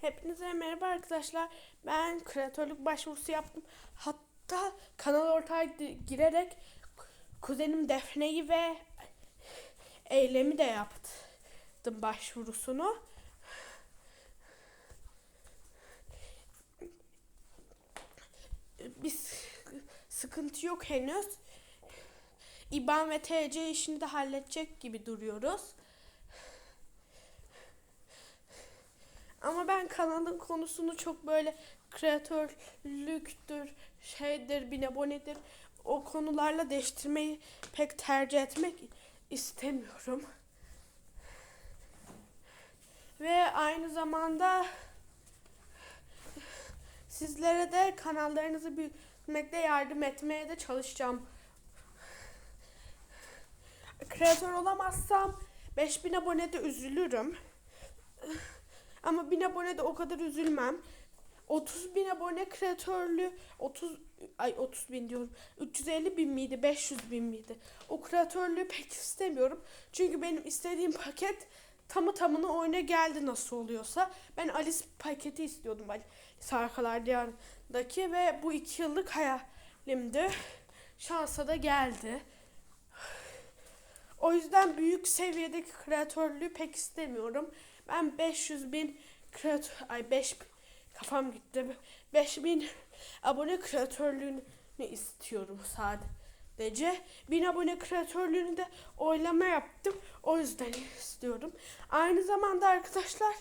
Hepinize merhaba arkadaşlar. Ben kreatörlük başvurusu yaptım. Hatta kanal ortağı gi- girerek kuzenim Defne'yi ve Eylem'i de yaptım başvurusunu. Biz sıkıntı yok henüz. İBAN ve TC işini de halledecek gibi duruyoruz. Ama ben kanalın konusunu çok böyle kreatörlüktür, şeydir, bin abonedir o konularla değiştirmeyi pek tercih etmek istemiyorum. Ve aynı zamanda sizlere de kanallarınızı büyütmekte yardım etmeye de çalışacağım. Kreatör olamazsam 5000 abonede üzülürüm. Ama 1000 abone de o kadar üzülmem. 30 bin abone kreatörlü 30 ay 30 bin diyorum. 350 bin miydi 500 bin miydi? O kreatörlüğü pek istemiyorum. Çünkü benim istediğim paket tamı tamına oyuna geldi nasıl oluyorsa. Ben Alice paketi istiyordum Alice Arkalar Diyarı'ndaki ve bu iki yıllık hayalimdi. Şansa da geldi. O yüzden büyük seviyedeki kreatörlüğü pek istemiyorum ben 500 bin kreatör ay 5 kafam gitti 5000 abone kreatörlüğünü istiyorum sadece. 1000 abone kreatörlüğünü de oylama yaptım. O yüzden istiyorum. Aynı zamanda arkadaşlar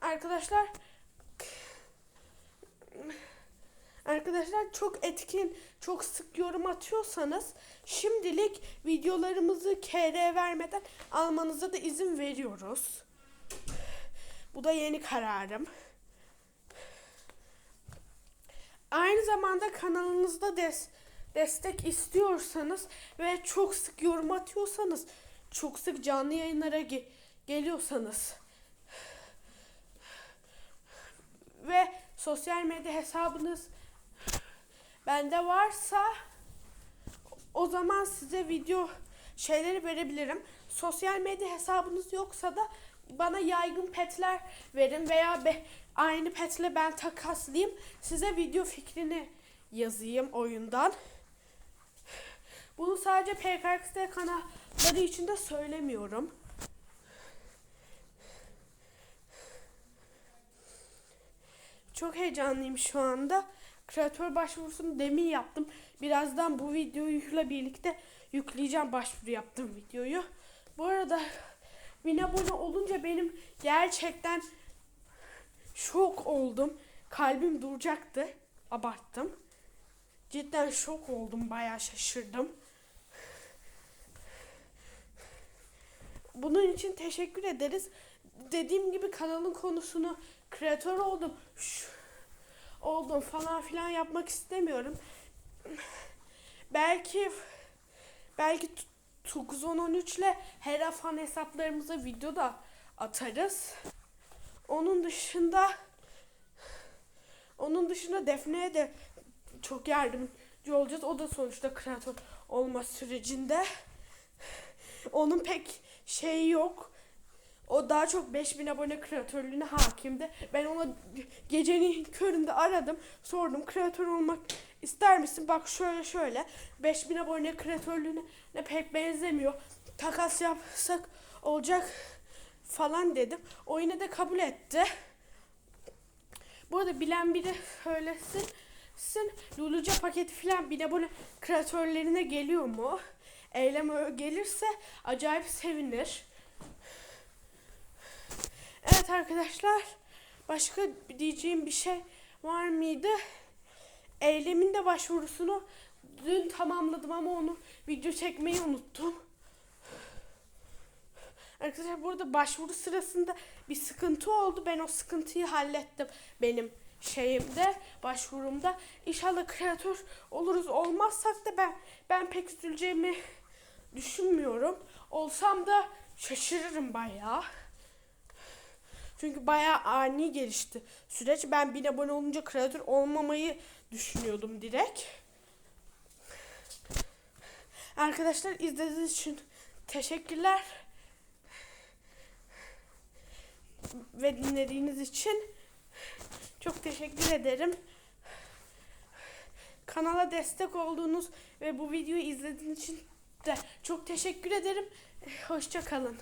arkadaşlar Arkadaşlar çok etkin, çok sık yorum atıyorsanız şimdilik videolarımızı KR vermeden almanıza da izin veriyoruz. Bu da yeni kararım. Aynı zamanda kanalınızda des destek istiyorsanız ve çok sık yorum atıyorsanız, çok sık canlı yayınlara ge geliyorsanız ve sosyal medya hesabınız bende varsa o zaman size video şeyleri verebilirim. Sosyal medya hesabınız yoksa da bana yaygın petler verin veya be, aynı petle ben takaslayayım. Size video fikrini yazayım oyundan. Bunu sadece PKXD kanalları için de söylemiyorum. Çok heyecanlıyım şu anda. Kreatör başvurusunu demin yaptım. Birazdan bu videoyla birlikte yükleyeceğim başvuru yaptığım videoyu. Bu arada 1000 abone olunca benim gerçekten şok oldum. Kalbim duracaktı. Abarttım. Cidden şok oldum. Bayağı şaşırdım. Bunun için teşekkür ederiz. Dediğim gibi kanalın konusunu kreatör oldum. Şu, oldum falan filan yapmak istemiyorum. Belki belki 9-10-13 ile her fan hesaplarımıza video da atarız. Onun dışında onun dışında Defne'ye de çok yardımcı olacağız. O da sonuçta kreatör olma sürecinde. Onun pek şeyi yok. O daha çok 5000 abone kreatörlüğüne hakimdi. Ben ona gecenin köründe aradım. Sordum kreatör olmak ister misin? Bak şöyle şöyle. 5000 abone kreatörlüğüne pek benzemiyor. Takas yapsak olacak falan dedim. O yine de kabul etti. Bu arada bilen biri söylesin. Sin Luluca paketi falan bir de bunu kreatörlerine geliyor mu? Eylem gelirse acayip sevinir. Evet arkadaşlar. Başka diyeceğim bir şey var mıydı? Eylemin de başvurusunu dün tamamladım ama onu video çekmeyi unuttum. Arkadaşlar burada başvuru sırasında bir sıkıntı oldu. Ben o sıkıntıyı hallettim benim şeyimde, başvurumda. İnşallah kreatör oluruz. Olmazsak da ben ben pek üzüleceğimi düşünmüyorum. Olsam da şaşırırım bayağı. Çünkü bayağı ani gelişti süreç. Ben bin abone olunca kreatör olmamayı düşünüyordum direkt. Arkadaşlar izlediğiniz için teşekkürler. ve dinlediğiniz için çok teşekkür ederim. Kanala destek olduğunuz ve bu videoyu izlediğiniz için de çok teşekkür ederim. Hoşça kalın.